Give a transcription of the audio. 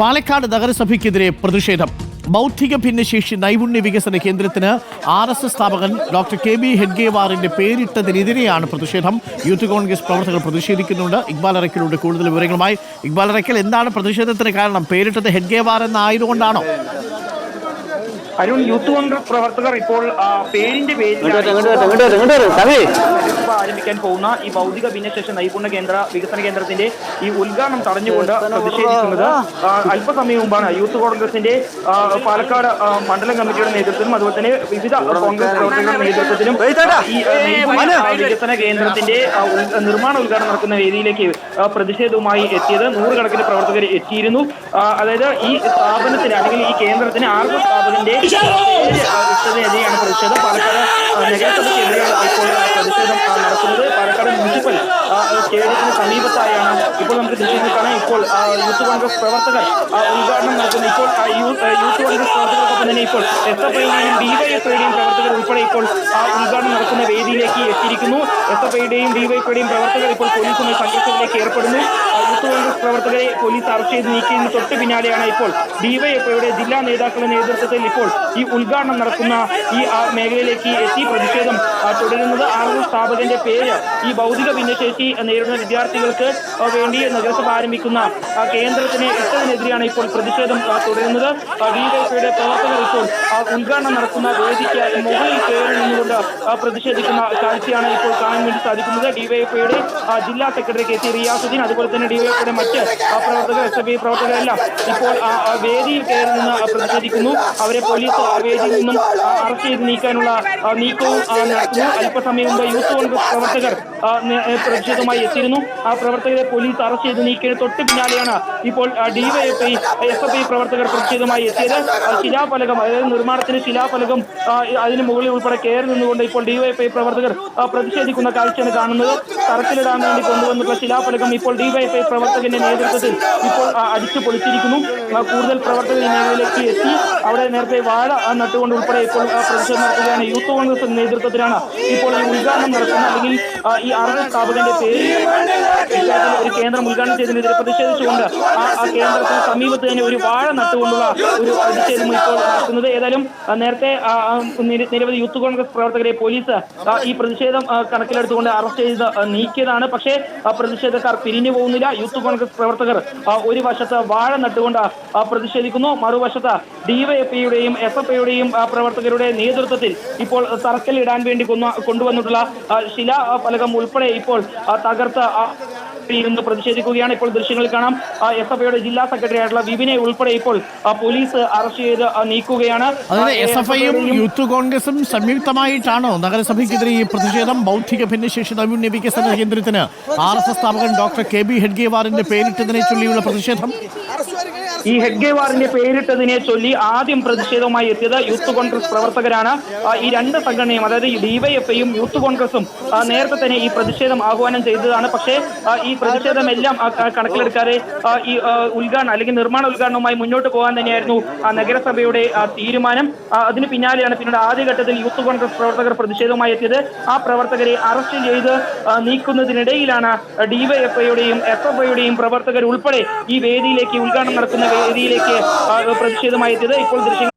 പാലക്കാട് നഗരസഭയ്ക്കെതിരെ പ്രതിഷേധം. ബൗദ്ധിക ഭിന്നശേഷി നൈപുണ്യ വികസന കേന്ദ്രത്തിന് ആർ എസ് എസ് സ്ഥാപകൻ ഡോക്ടർ കെ ബി ഹെഡ്ഗേവാറിന്റെ പേരിട്ടതിനെതിരെയാണ് പ്രതിഷേധം. യൂത്ത് കോൺഗ്രസ് പ്രവർത്തകർ പ്രതിഷേധിക്കുന്നുണ്ട്. ഇക്ബാൽ അറക്കലുണ്ട് കൂടുതൽ വിവരങ്ങളുമായി. ഇക്ബാൽ അറക്കൽ എന്താണ് പ്രതിഷേധത്തിന് കാരണം? പേരിട്ടത് ഹെഡ്ഗേവാർ എന്നായതുകൊണ്ടാണോ? അരുൺ യൂത്ത് കോൺഗ്രസ് പ്രവർത്തകർ ഇപ്പോൾ പേരിന്റെ പേരിൽ ആരംഭിക്കാൻ പോകുന്ന ഈ ഭൗതിക ഭിന്നശേഷി നൈപുണ്യ കേന്ദ്ര വികസന കേന്ദ്രത്തിന്റെ ഈ ഉദ്ഘാടനം തടഞ്ഞുകൊണ്ട് പ്രതിഷേധിക്കുന്നത് അല്പസമയം മുമ്പാണ് യൂത്ത് കോൺഗ്രസിന്റെ പാലക്കാട് മണ്ഡലം കമ്മിറ്റിയുടെ നേതൃത്വത്തിലും അതുപോലെ തന്നെ വിവിധ കോൺഗ്രസ് പ്രവർത്തകരുടെ നേതൃത്വത്തിലും ഈ വികസന കേന്ദ്രത്തിന്റെ നിർമ്മാണ ഉദ്ഘാടനം നടക്കുന്ന വേദിയിലേക്ക് പ്രതിഷേധവുമായി എത്തിയത് നൂറുകണക്കിന് പ്രവർത്തകർ എത്തിയിരുന്നു. അതായത് ഈ സ്ഥാപനത്തിന് അല്ലെങ്കിൽ ഈ കേന്ദ്രത്തിന് ആർക്കും സ്ഥാപകന്റെ പേര്, ആ, ഇട്ടതിനെതിരെയാണ് പ്രതിഷേധം പാലക്കാട് ഇപ്പോൾ പ്രതിഷേധം നടക്കുന്നത് പാലക്കാട് മുനിസിപ്പൽ സ്റ്റേഡിയത്തിന് സമീപത്തായാണ് ഇപ്പോൾ നമുക്ക് ദൃശ്യങ്ങൾ കാണാം ഇപ്പോൾ യൂത്ത് കോൺഗ്രസ് പ്രവർത്തകർ ഉദ്ഘാടനം ഇപ്പോൾ യൂത്ത് കോൺഗ്രസ് പ്രവർത്തകർക്കൊപ്പം തന്നെ ഇപ്പോൾ എസ് എഫ് ഐയുടെയും ഡിവൈഎഫ്ഐയുടെയും പ്രവർത്തകർ ഉൾപ്പെടെ ഇപ്പോൾ ഉദ്ഘാടനം നടക്കുന്ന വേദിയിലേക്ക് എത്തിയിരിക്കുന്നു എസ് എഫ് ഐയുടെയും പ്രവർത്തകർ ഇപ്പോൾ പോലീസുമായി സംഘർഷത്തിലേക്ക് ഏർപ്പെടുന്നു യൂത്ത് കോൺഗ്രസ് പ്രവർത്തകരെ പോലീസ് അറസ്റ്റ് ചെയ്ത് നീക്കിയതിന് തൊട്ട് പിന്നാലെയാണ് ഇപ്പോൾ ഡിവൈഎഫ്ഐയുടെ ജില്ലാ നേതാക്കളുടെ നേതൃത്വത്തിൽ ഇപ്പോൾ ഈ ഉദ്ഘാടനം നടക്കുന്ന ഈ മേഖലയിലേക്ക് എത്തി പ്രതിഷേധം തുടരുന്നത്. എസ് സ്ഥാപകന്റെ പേര് ഈ ഭൗതിക ഭിന്നശേഷി നേരിടുന്ന വിദ്യാർത്ഥികൾക്ക് വേണ്ടി നഗരസഭ ആരംഭിക്കുന്ന കേന്ദ്രത്തിന് ഇട്ടതിനെതിരെയാണ് ഇപ്പോൾ പ്രതിഷേധം തുടരുന്നത്. ഡിവൈഎഫ്ഐയുടെ പ്രവർത്തകർ ഇപ്പോൾ ഉദ്ഘാടനം നടക്കുന്ന വേദിക്ക് മുകളിൽ കയറി നിന്നുകൊണ്ട് പ്രതിഷേധിക്കുന്ന കാഴ്ചയാണ് ഇപ്പോൾ കാണാൻ വേണ്ടി സാധിക്കുന്നത്. ഡിവൈഎഫ്ഐയുടെ ജില്ലാ സെക്രട്ടറി കെ സി റിയാസുദ്ദീൻ അതുപോലെ തന്നെ ഡിവൈഎഫ്ഐയുടെ മറ്റ് പ്രവർത്തകർ എസ് എഫ് ഐ പ്രവർത്തകരെല്ലാം ഇപ്പോൾ വേദിയിൽ കയറി നിന്ന് പ്രതിഷേധിക്കുന്നു. അവരെ പോലീസ് വേദിയിൽ നിന്നും അറസ്റ്റ് ചെയ്ത് നീക്കാനുള്ള നീക്കവും അല്പസമയം മുമ്പ് യൂത്ത് കോൺഗ്രസ് പ്രവർത്തകർ പ്രതിഷേധമായി എത്തിയിരുന്നു. ആ പ്രവർത്തകരെ പോലീസ് അറസ്റ്റ് ചെയ്ത് നീക്കിയതിന് തൊട്ട് പിന്നാലെയാണ് ഇപ്പോൾ ഡിവൈഎഫ്ഐ എസ് എഫ് ഐ പ്രവർത്തകർ പ്രതിഷേധമായി എത്തിയത്. ശിലാഫലകം അതായത് നിർമ്മാണത്തിന് ശിലാഫലകം അതിന് മുകളിൽ ഉൾപ്പെടെ കയറി നിന്നുകൊണ്ട് ഇപ്പോൾ ഡിവൈഎഫ്ഐ പ്രവർത്തകർ പ്രതിഷേധിക്കുന്ന കാഴ്ചയാണ് കാണുന്നത്. തറക്കിലിടാൻ വേണ്ടി കൊണ്ടുവന്നിട്ടുള്ള ശിലാഫലകം ഇപ്പോൾ ഡിവൈഎഫ്ഐ പ്രവർത്തകന്റെ നേതൃത്വത്തിൽ ഇപ്പോൾ അടിച്ചു പൊളിച്ചിരിക്കുന്നു. കൂടുതൽ പ്രവർത്തകർ ഈ മേഖലയിലേക്ക് എത്തി. അവിടെ നേരത്തെ വാഴ നട്ടുകൊണ്ട് ഉൾപ്പെടെ ഇപ്പോൾ പ്രതിഷേധം നടത്തുകയാണ്. യൂത്ത് കോൺഗ്രസ് നേതൃത്വത്തിലാണ് ഇപ്പോൾ ഈ ഉദ്ഘാടനം നടത്തുന്നത് അല്ലെങ്കിൽ ഈ അറിവ് സ്ഥാപകന്റെ പേര് ഒരു കേന്ദ്രം ഉദ്ഘാടനം ചെയ്തതിനെതിരെ പ്രതിഷേധിച്ചുകൊണ്ട് ആ കേന്ദ്രത്തിന് സമീപത്ത് തന്നെ ഒരു വാഴ നട്ടുകൊണ്ടുള്ള ഒരു പ്രതിഷേധം ഇപ്പോൾ നടത്തുന്നത് ഏതായാലും നേരത്തെ നിരവധി യൂത്ത് കോൺഗ്രസ് പ്രവർത്തകരെ പോലീസ് ഈ പ്രതിഷേധം കണക്കിലെടുത്തുകൊണ്ട് അറസ്റ്റ് ചെയ്ത് നീക്കിയതാണ്. പക്ഷേ ആ പ്രതിഷേധക്കാർ പിരിഞ്ഞു പോകുന്നില്ല. യൂത്ത് കോൺഗ്രസ് പ്രവർത്തകർ ഒരു വശത്ത് വാഴ നട്ടുകൊണ്ട് പ്രതിഷേധിക്കുന്നു. മറുവശത്ത് ഡിവൈഎഫ്ഐയുടെയും എസ് എഫ് ഐയുടെയും പ്രവർത്തകരുടെ നേതൃത്വത്തിൽ ഇപ്പോൾ തറക്കല്ലിടാൻ വേണ്ടി കൊന്നു- കൊണ്ടുവന്നിട്ടുള്ള ശില ഫലകം ഉൾപ്പെടെ ഇപ്പോൾ തകർത്ത് ഇരുന്ന് പ്രതിഷേധിക്കുകയാണ്. ഇപ്പോൾ ദൃശ്യങ്ങൾ കാണാം. എസ് എഫ് ഐയുടെ ജില്ലാ സെക്രട്ടറി ആയിട്ടുള്ള വിപിനെ ഉൾപ്പെടെ ഇപ്പോൾ പോലീസ് അറസ്റ്റ് ചെയ്ത് നീക്കുകയാണ്. എസ് എഫ് ഐയും യൂത്ത് കോൺഗ്രസും സംയുക്തമായിട്ടാണോ നഗരസഭയ്ക്കെതിരെ ഈ പ്രതിഷേധം ബൗദ്ധിക ഭിന്നശേഷി നൈപുണ്യ വികസന കേന്ദ്രത്തിന്? ആർ എസ് എസ് സ്ഥാപകൻ ഡോക്ടർ കെ ബി ഹെഡ്ഗേവാറിന്റെ പേരിട്ടതിനെ ചൊല്ലിയുള്ള പ്രതിഷേധം? ഈ ഹെഡ്ഗേവാറിന്റെ പേരിട്ടതിനെ ചൊല്ലി ആദ്യം പ്രതിഷേധവുമായി എത്തിയത് യൂത്ത് കോൺഗ്രസ് പ്രവർത്തകരാണ്. ഈ രണ്ട് സംഘടനയും അതായത് ഡിവൈഎഫ്ഐയും യൂത്ത് കോൺഗ്രസും നേരത്തെ തന്നെ ഈ പ്രതിഷേധം ആഹ്വാനം ചെയ്തതാണ്. പക്ഷേ ഈ പ്രതിഷേധമെല്ലാം കണക്കിലെടുക്കാതെ ഈ ഉദ്ഘാടനം അല്ലെങ്കിൽ നിർമ്മാണ ഉദ്ഘാടനവുമായി മുന്നോട്ട് പോകാൻ തന്നെയായിരുന്നു നഗരസഭയുടെ തീരുമാനം. അതിന് പിന്നാലെയാണ് പിന്നീട് ആദ്യഘട്ടത്തിൽ യൂത്ത് കോൺഗ്രസ് പ്രവർത്തകർ പ്രതിഷേധവുമായി എത്തിയത്. ആ പ്രവർത്തകരെ അറസ്റ്റ് ചെയ്ത് നീക്കുന്നതിനിടയിലാണ് ഡിവൈഎഫ്ഐയുടെയും എസ് എഫ് ഐയുടെയും പ്രവർത്തകർ ഉൾപ്പെടെ ഈ വേദിയിലേക്ക് ഉദ്ഘാടനം നടക്കുന്ന വേദിയിലേക്ക് ആ, പ്രതിഷേധമായി എത്തിയത് ഇപ്പോൾ ദൃശ്യം